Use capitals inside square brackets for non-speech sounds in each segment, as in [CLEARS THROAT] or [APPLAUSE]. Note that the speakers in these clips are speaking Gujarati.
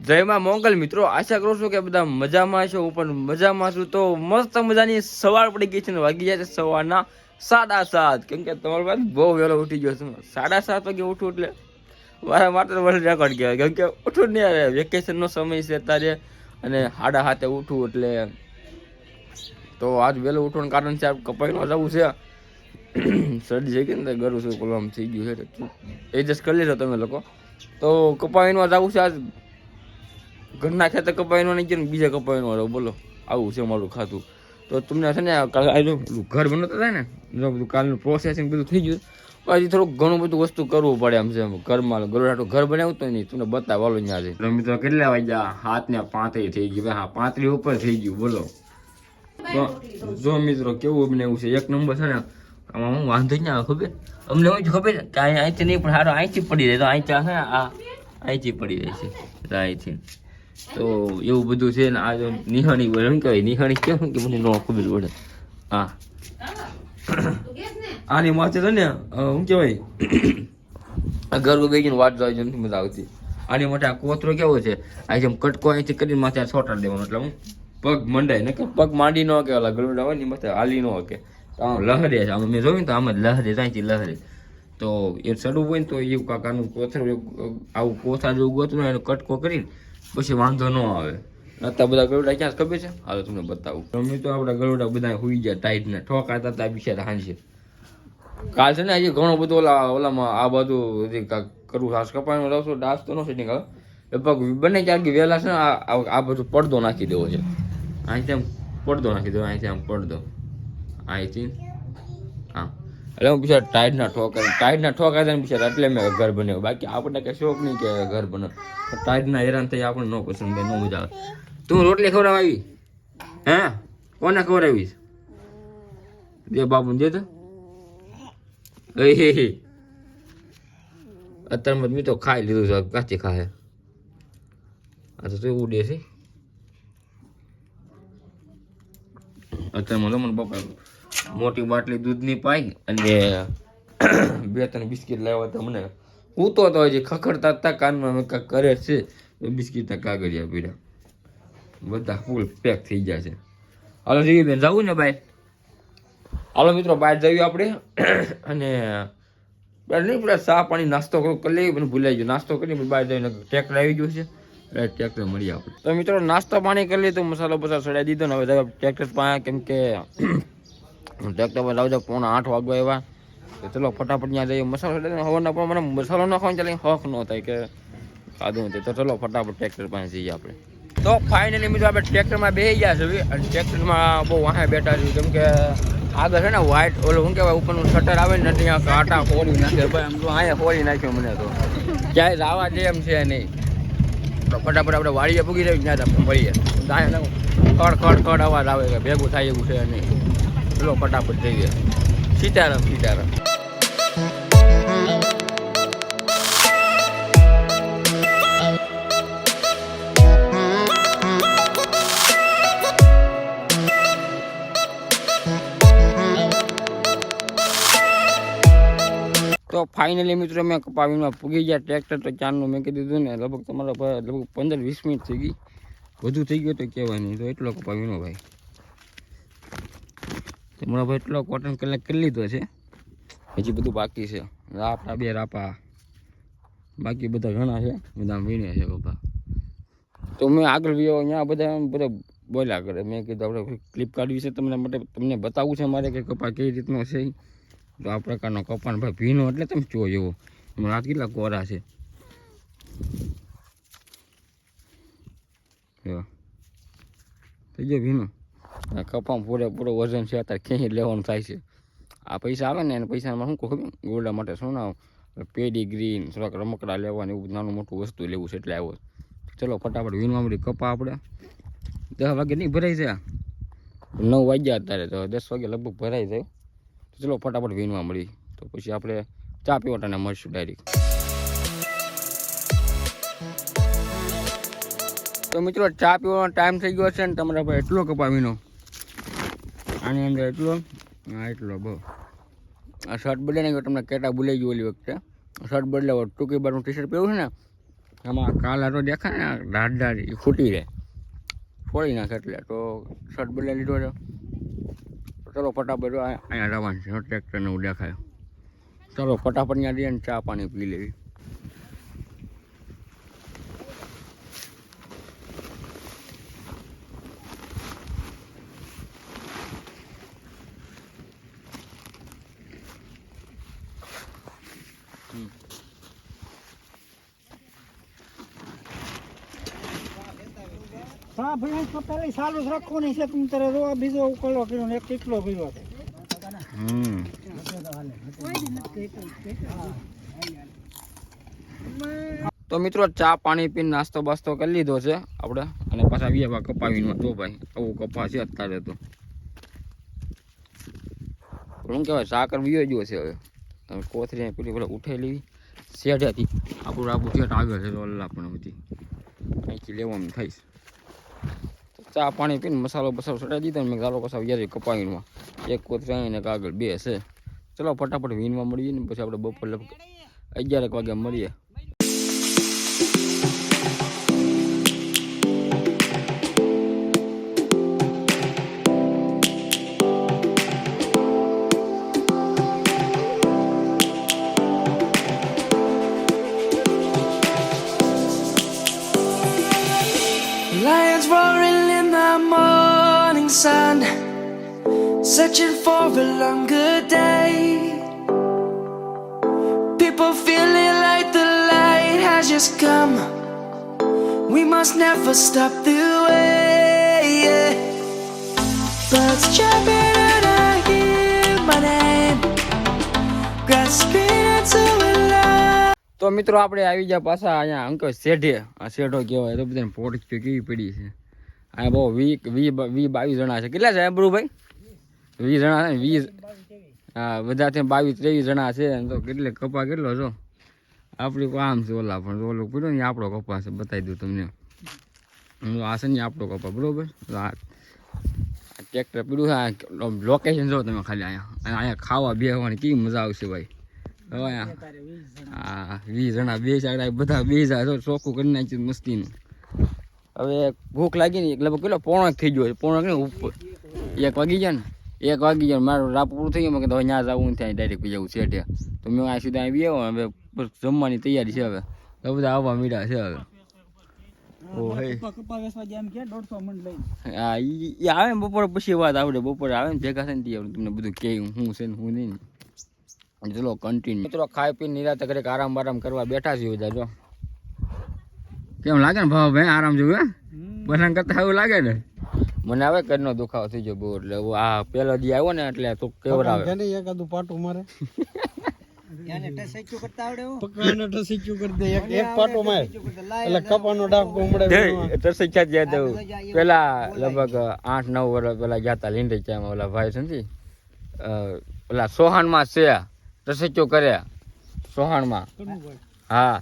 જયમાં મોંગલ મિત્રો, આશા કરું છું કે બધા મજામાં છો હું પણ મજામાં છું. તો મસ્ત મજાની સવાર પડી ગઈ છે ને વાગી જાય છે સવારના સાડા સાત. કેમ કે તમારો વાત બહુ વહેલો ઉઠી ગયો છું. સાડા સાત વાગે ઉઠું એટલે મારા માટે વર્લ્ડ રેકોર્ડ કહેવાય. કેમ કે ઉઠું નહીં આવે. વેકેશનનો સમય છે અત્યારે અને સાડા હાથે ઉઠું એટલે તો આજ વહેલો ઉઠવાનું કારણ છે આ કપાઈમાં જવું છે. શરદી છે કે ને ગરું છું કોલમ થઈ ગયું છે. એડજસ્ટ કરી લેજો તમે લોકો. તો કપાઈમાં જવું છે આજ. ઘરના ખેતર કપાઈનો નહીં ગયો બીજા કપાઈનો રહો બોલો. આવું છે મારું ખાતું. તો તમને છે ને ઘર બનાવતા થાય ને બધું કાલનું પ્રોસેસિંગ બધું થઈ ગયું. પછી થોડુંક ઘણું બધું વસ્તુ કરવું પડે એમ છે, ઘરમાં. ગરોડાટું ઘર બનાવ્યું તો નહીં, તમને બતાવવાનું ત્યાં તો મિત્રો કેટલા વાગ્યા? હાથ ને પાંત્રી થઈ ગયું હા, પાંત્રી ઉપર થઈ ગયું, બોલો. જો મિત્રો, કેવું અમને એવું છે? એક નંબર છે ને, આમાં હું વાંધો જ ના ખબર? અમને હું જ ખબર કે અહીં અહીંથી નહીં, પણ સારો અહીંથી પડી જાય તો અહીંથી આ અહીંથી પડી જાય છે. અહીંથી. તો એવું બધું છે ને આ નિહાણી શું કહેવાય, નિહાણી કેમ કે મને ન ખબર પડે. હા. આની માથે છે ને શું કહેવાય? ગરબો બેગીને વાત જોઈ નથી મજા આવતી. આની માટે આ કોતરો કેવો છે? આ જેમ કટકો અહીંથી કરીને માથે આ છોટાડી દેવાનો એટલે હું પગ મંડાય. ને પગ માંડી ન કે ઓલા ગરુડા હોય ને માથે હાલી ન કે આમ લહરે છે. આમ મેં જોયું તો આમ જ લહરે, ત્યાંથી લહરે. તો એ ચડવું હોય ને તો એવું કાકાનું કોથર આવું કોથા જેવું ગોતું એનો કટકો કરીને પછી વાંધો ન આવે. અત્યારે બધા ગરુડા ક્યાં છે ખબર છે? હાલો તમને બતાવું. તમે તો આપણા ગરુડા બધા હુઈ ગયા ટાઈટ ને ઠોકાતા હતા બિચારા હાંજે. કાલ છે ને આજે ઘણો બધો ઓલા ઓલામાં આ બધું કરું કાંઈક કપાયું કપાયનો રસો ડાસ તો ન સેટિંગ આવે લગભગ બંને ક્યાંક વહેલા છે ને આ બધું પડદો નાખી દેવો છે. અહીંથી આમ પડદો નાખી દેવો અહીંથી આમ પડદો. અહીંથી. હા. એટલે હું બિચારા ટાઈટના ઠોકાય ટાઈટના ઠોકા ને બિચારા, એટલે મેં ઘર બનાવ્યું. બાકી આપણને કઈ શોખ નહીં કે ઘર બનાવ. ટાઈટના હેરાન થઈ આપણને ન પસંદ ભાઈ ન મજા આવે. તું રોટલી ખવડાવી હે? કોને ખવડાવીશ? દે બાબુ દે તો. અત્યારમાં મેં તો ખાઈ લીધું છે કાચી ખાય આ તો તું ઉડે છે. અત્યારમાં તો મને પપ્પા મોટી બાટલી દૂધની પાઈ અને [CLEARS THROAT] બે ત્રણ બિસ્કિટ લાવ્યા હતા મને. ઉતો તો હજી ખખડતા હતા કાનમાં કાંઈક કરે છે. બિસ્કિટના કાગળિયા પીડા. બધા ફૂલ પેક થઈ ગયા છે. હાલો જીવી બેન જવું ને ભાઈ હાલો મિત્રો બહાર જઈએ આપણે. [CLEARS THROAT] અને બહાર ચા પાણી નાસ્તો કરી લઈએ, મને ભૂલાઈ ગયો. નાસ્તો કરી બહાર જઈને ટ્રેક્ટર આવી ગયું છે. એટલે ટ્રેક્ટર મળી આપણે. તો મિત્રો, નાસ્તો પાણી કરી લીધું મસાલો બસાલો ચડાવી દીધો ને, હવે ટ્રેક્ટર પાસે કેમ કે ટ્રેક્ટર પર લાવજો પોણા આઠ વાગવા આવ્યા. તો ચલો, ફટાફટ ત્યાં જઈએ. મસાલો હવાના પણ મને મસાલો ન ખાવાનું ચાલે હક ન થાય કે ખાધું નથી. તો ચલો, ફટાફટ ટ્રેક્ટર પાસે જઈએ આપણે. તો ફાઇનલી મિત્રો, આપણે ટ્રેક્ટરમાં બે ગયા છે અને ટ્રેક્ટરમાં બહુ વાહે બેઠા છીએ કેમ કે આગળ છે ને વ્હાઈટ ઓલું શું કહેવાય, ઉપરનું શટર આવે ને, ત્યાં કાંટા ખોલી નાખે. ભાઈ, આમ તો અહીંયા ફોડી નાખ્યો મને તો. ક્યાંય રાવા દે એમ છે નહીં. ફટાફટ આપણે વાળીએ પૂગી રહી ત્યાં આપણે મળીએ. ત્યાં ખડ ખડ ખડ અવાજ આવે કે ભેગું થાય એવું છે નહીં. ચલો ફટાફટ જઈએ. સીતારામ સીતારામ. તો ફાઇનલી મિત્રો, મેં કપાવીમાં પૂગી ગયા ટ્રેક્ટર તો ચારનું મેં કીધું ને, લગભગ તમારા લગભગ પંદર, વીસ મિનિટ થઈ ગઈ. વધુ થઈ ગયું તો કહેવાય નહીં. તો એટલો કપાવીનો ભાઈ. તમારા ભાઈ એટલો કોટન કલાક કરી લીધો છે. હજી બધું બાકી છે. આપણા બે રાપા. બાકી બધા ઘણા છે. બધા વીણ્યા છે કપા તો મેં આગળ વિયો અહીંયા બધા બધા બોલ્યા કરે. મેં કીધું આપણે ક્લિપ કાઢવી છે તમને માટે. તમને બતાવવું છે મારે કે કપા કેવી રીતનો છે. તો આ પ્રકારનો કપાન ભાઈ ભીનો એટલે તમે જો એવો. હાથ કેટલા કોરા છે. થઈ ભીનો? કપામાં પૂરેપૂરો વજન છે, અત્યારે ક્યાંય લેવાનું થાય છે. આ પૈસા આવે ને, એને પૈસામાં શું કહું ગોળા માટે શું ના પેડી ગ્રીન થોડાક રમકડા લેવાનું એવું નાનું મોટું વસ્તુ લેવું છે એટલે આવ્યો ચલો ફટાફટ વીણવા મળી કપા આપણે. દસ વાગે નહીં ભરાઈ જાય નવ વાગ્યા અત્યારે તો, દસ વાગે લગભગ ભરાઈ જાય તો ચલો ફટાફટ વીણવા મળી તો પછી આપણે ચા પીવાટાને મળશું ડાયરેક્ટ તો મિત્રો, ચા પીવાનો ટાઈમ થઈ ગયો છે ને, તમારા ભાઈ એટલો કપા વીણો. આની અંદર એટલો, આ એટલો બહુ. આ શર્ટ બદલે ને, તમને કેટા ભૂલાઈ ગયું ઓલી વખતે. શર્ટ બદલાવો, ટૂંકી બારનું ટી શર્ટ પહેર્યું છે ને, આમાં કાલા તો દેખાય ને ડાઢ ડાઢ એ ફૂટી રહે. ફોડી નાખે એટલે, તો શર્ટ બદલાઈ લીધો છે. ચલો ફટાફટ અહીંયા રવાનું છે ટ્રેક્ટરને એવું દેખાય. ચલો ફટાફટ ત્યાં જઈએ ને ચા પાણી પી લેવી. હા, ભાઈ, તો પેલી સારું જ રાખવાની છે. તમે તારે જો બીજો ઉકળો કર્યો એક કેટલો કર્યો છે. હમ. તો મિત્રો, ચા, પાણી પીને નાસ્તો બાસ્તો કરી લીધો છે આપણે. અને પાછા આવ્યા કપાવીનો તો ભાઈ, આવું કપા છે અત્યારે તો. શું કહેવાય, સાકર બીજો ગયો છે હવે. કોથરી પેલી પેલા ઉઠેલી હતી આપણું આપણું શેઠ આવ્યો છે અલ્લા પણ બધી અહીંથી લેવાનું થઈશ. ચા પાણી પીને મસાલો બસાલો ચડાવી દીધો ને મેં ગાલો કસા યાર કપાવીમાં એક કોથરી આવીને કાગળ બે છે. ચલો ફટાફટ વીનમાં મળીએ ને પછી આપણે બપોર લગભગ અગિયારેક વાગે મળીએ. morning sun, searching for a longer day. People feeling like the light has just come. We must never stop the way. yeah. Birds chirping and I hear my name, grasping into a light. તો મિત્રો આપણે આવી ગયા પાછા અહીંયા અંકલ શેઢે આ શેઢો કહેવાય તો બધાને પોટ કેવી પડી છે અહીંયા બહુ વી વી વી બાવીસ જણા છે. કેટલા છે ભાઈ વીસ જણા છે વીસ હા બધાથી બાવીસ, ત્રેવીસ જણા છે. તો કેટલે કપા કેટલો છો? આપણી આમ છે ઓલા પણ. ઓલું પૂછ્યો ને, આપણો કપા છે, બતાવી દઉં તમને. હું આ છે ને આપણો કપા, બરાબર? આ ટ્રેક્ટર પીડું છે લોકેશન જો તમે ખાલી અહીંયા. અને અહીંયા ખાવા બેસવાની કેવી મજા આવશે ભાઈ. હવે હા, વીસ જણા, બે ચાર બધા બે જાય ચોખ્ખું કરી નાખ્યું મસ્તીનું. હવે ભૂખ લાગી ને લગભગ કેટલો? પોણક થઈ ગયો છે. પોણક ને ઉપર. એક વાગી ગયા ને? એક વાગી ગયા મારું રાપ પૂરું થઈ ગયું. મેં કીધું ત્યાં જવું ત્યાં ડાયરેક્ટ પી જવું છે તો મેં આ સીધા આવી આવ્યો હવે જમવાની તૈયારી છે હવે. હવે બધા આવવા મીડા છે હવે. હે ઈ આવે ને બપોરે પછી વાત આવડે. બપોરે આવે ને ભેગા થઈને ત્યાં તમને બધું કે હું છે ને હું નહીં. ચલો કન્ટિન્યુ મિત્રો ખાઈ પીને નિરાતે ઘરે આરામ આરામ કરવા બેઠા છીએ બધા જો. કેમ લાગે ને ભાવ ભાઈ આરામ જોયું હે? કરતા એવું લાગે ને? મને આવે કદનો દુખાવો થઈ ગયો બહુ એટલે આ પેલો દી આવ્યો ને એટલે તો કેવર આવે. એકાદું પાટું મારે. એને ટસેક્યું કરતા આવડે પકવાને ટસેક્યું કરી દે એક એક પાટો મારે. એટલે કપાનો ડાક ગોમડે તરસી ક્યાં ગયા તો. પેલા લગભગ આઠ નવ વર્ષ પેલા ગયા તા લીંડી ચામાં ઓલા ભાઈ છે ને અ, માં છે તરસી કર્યા સોહાણમાં. હા.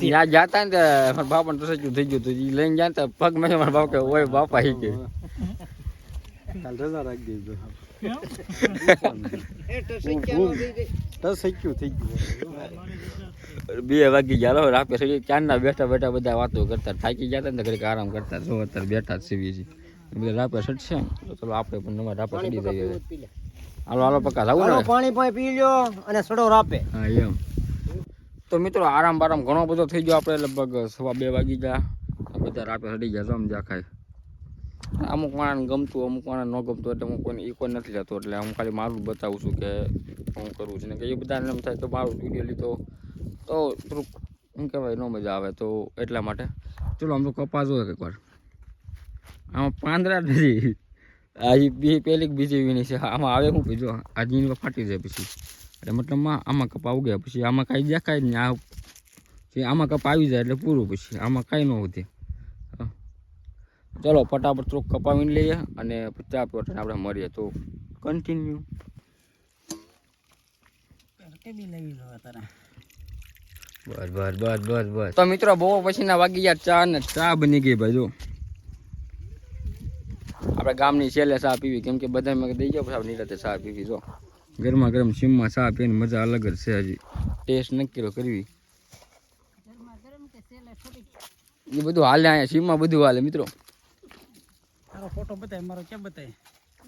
ત્યાં જાતા ને મારા બાપા ને તરસી થઈ ગયું હતું. ઈ લઈને ગયા પગ મેં મારા બાપ કે ઓય બાપા હી કે. કાલ રજા રાખી દેજો ટસેક્યું થઈ ગયું બે વાગી ગયા. રાપે સડી ક્યારના બેઠા બેઠા બધા વાતો કરતા થાકી ગયા તા ને ઘડીક આરામ કરતા. જો અત્યારે બેઠા જ સીવી છીએ રાપે સડશે ને તો ચલો આપણે પણ નવા રાપે સડી જઈએ હાલો હાલો પકા. જવું પાણી પાણી પી લ્યો અને સડો રાપે હા એમ. તો મિત્રો આરામ બારામ ઘણો બધો થઈ ગયો આપણે લગભગ સવા બે વાગી ગયા. બધા રાતે હડી ગયા સમજા ખાય. અમુક માણસ ગમતું, અમુક માણસ ન ગમતું એટલે હું કોઈને, ઈ કોઈ નથી લેતો. એટલે હું ખાલી મારું બતાવું છું કે હું કરું છું. ને કે એ બધાને એમ થાય તો મારું વીડિયો લીધો. તો થોડુંક શું કહેવાય, ન મજા આવે. તો એટલા માટે. ચલો, આમ તો કપાસ હોય એકવાર. આમાં પાંદરા નથી. આ બે પહેલી બીજી વીણી છે. આમાં આવે હું બીજો? આ જીની ફાટી જાય પછી. એટલે મતલબમાં આમાં કપા ઉગે પછી આમાં કાંઈ દેખાય જ નહીં. આ જે આમાં કપા આવી જાય એટલે પૂરું પછી. આમાં કાંઈ ન વધે. ચલો ફટાફટ થોડુંક કપાવીને લઈએ અને ચા પીવા આપણે મળીએ તો કન્ટિન્યુ બસ બસ બસ બસ બસ. તો મિત્રો બહુ પછીના વાગી ગયા ચા ને ચા બની ગઈ ભાઈ જો. આપણે ગામની છેલ્લે ચા પીવી. કેમ કે બધા મેં દઈ ગયો પછી આપણે નિરાતે ચા પીવી જો. ગરમા ગરમ સીમમાં ચા પીને મજા અલગ જ છે હજી. ટેસ્ટ નક્કી કરવી. એ બધું હાલે અહીંયા સીમમાં બધું હાલે મિત્રો. તારો ફોટો બતાય મારો કેમ બતાય?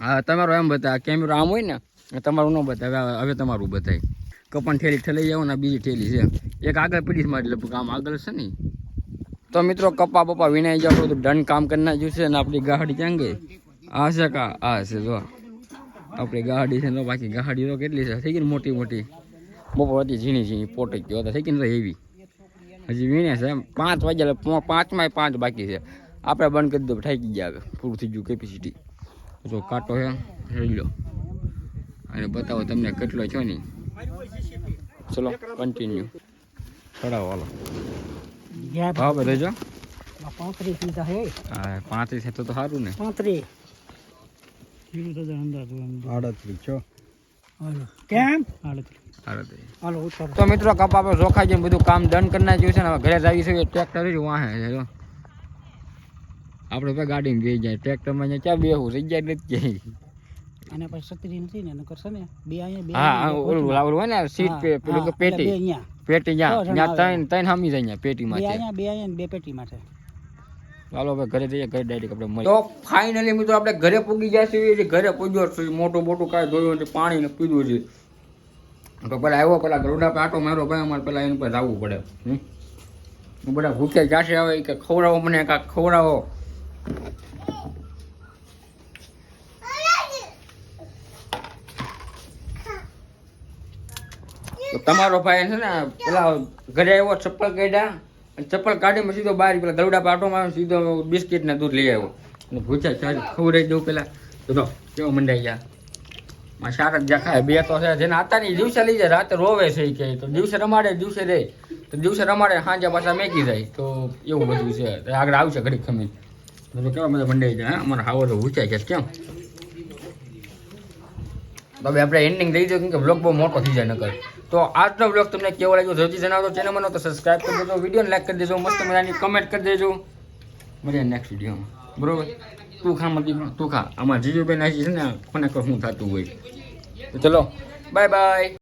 હા તમારો એમ બતાવે કેમેરો આમ હોય ને તમારું ન બતાવે હવે- તમારું બતાય. કપન ઠેલી ઠેલાઈ જાવ ને બીજી ઠેલી છે. એક આગળ પડી છે મારી લગભગ આમ આગળ છે ને તો મિત્રો કપા બપા વિનાઈ જાવ બધું ડન કામ કરી નાખ્યું છે ને આપણી ગાડી ક્યાં ગઈ? આ છે કા? આ છે જો. આપણી ગાડી છે બાકી ગાડી તો કેટલી છે? થઈ ગઈ મોટી મોટી. બપોર હતી ઝીણી ઝીણી પોટી ગયો થઈ ગઈ ને એવી. હજી વીણે છે એમ. પાંચ વાગ્યા પાંચમાં પાંચ બાકી છે. આપણે બંધ કરી દો થાકી ગયા હવે. પૂરું થઈ ગયું કેપેસિટી જો કાંટો છે રહી લો. અને બતાવો તમને કેટલો છો નહીં. ચલો કન્ટિન્યુ ચડાવો હાલો. ભાવ બધો જો? પાંત્રીસ લીધા હે. હા પાંત્રીસ તો સારું ને. પાંત્રીસ. આડત્રીસ છો કેમ? આડત્રીસ. સારું તો. તો મિત્રો કપા પર જોખાઈ જઈને બધું કામ ડન કરી નાખ્યું છે ને હવે ઘરે જ આવી છે ટ્રેક્ટર જ વાહે છે જો. આપણે ભાઈ ગાડીમાં બેસી જાય. ટ્રેક્ટરમાં ક્યાં બેહું? રહી જાય નથી અને પછી છત્રી નથી ને નકર છે ને બે અહીંયા બે હા ઓલું ઓલું હોય ને સીટ પે- પેલું પેટી. પેટી ત્યાં ત્રણ ત્રણ હામી જાય પેટી માં બે અહીંયા બે અહીંયા બે પેટી માટે ચાલો હવે ઘરે જઈએ, ઘરે ડાયરેક્ટ આપણે મળીએ. તો ફાઇનલી મિત્રો આપણે ઘરે પૂગી જાય છે ઘરે પૂગ્યો છે મોટું મોટું કાંઈ જોયું નથી પાણી ને પીધું છે. તો પેલા આવ્યો, પેલા ગરુડા પર આટો મારો ભાઈ, અમારે પેલા એની પર આવવું પડે. હું બધા ભૂખે જાશે આવે કે ખવડાવો મને કાંક, ખવડાવો. તમારો ભાઈ છે ને, પેલા ઘરે આવ્યો, ચપ્પલ કાઢ્યા. ચપ્પલ કાઢીને સીધો બહાર પેલા ગરુડા પાટો માં સીધો બિસ્કિટ ને દૂધ લઈ આવ્યો. અને ભૂચા ચાલ ખવડાવી દઉં પેલા. તો કેવો મંડાઈ ગયા. માં સારા જ ખાય, બે તો છે, જેને આતા ને દિવસે લઈ જાય, રાતે રોવે છે કે. તો દિવસે રમાડે, દિવસે રે. તો દિવસે રમાડે, સાંજે પાછા મેકી જાય તો એવું બધું છે. આગળ આવશે ઘડીક ખમી તો કેવા બધા મંડાઈ જાય? અમારા હાવો તો ઊંચાઈ ગયા કેમ? તો આપણે એન્ડિંગ દઈ દો, કેમ કે બ્લોક બહુ મોટો થઈ જાય નકર. તો આજનો બ્લોગ તમને કેવો લાગ્યો જલ્દી જણાવજો. ચેનલ મને તો સબસ્ક્રાઈબ કરી દેજો વિડીયોને લાઈક કરી દેજો, મસ્ત મજાની કમેન્ટ કરી દેજો. મળીએ નેક્સ્ટ વિડીયોમાં બરોબર? તું ખા મતી તું ખા આમાં જીજુભાઈ નાખી છે ને, કોને કહું થતું હોય. તો ચલો બાય બાય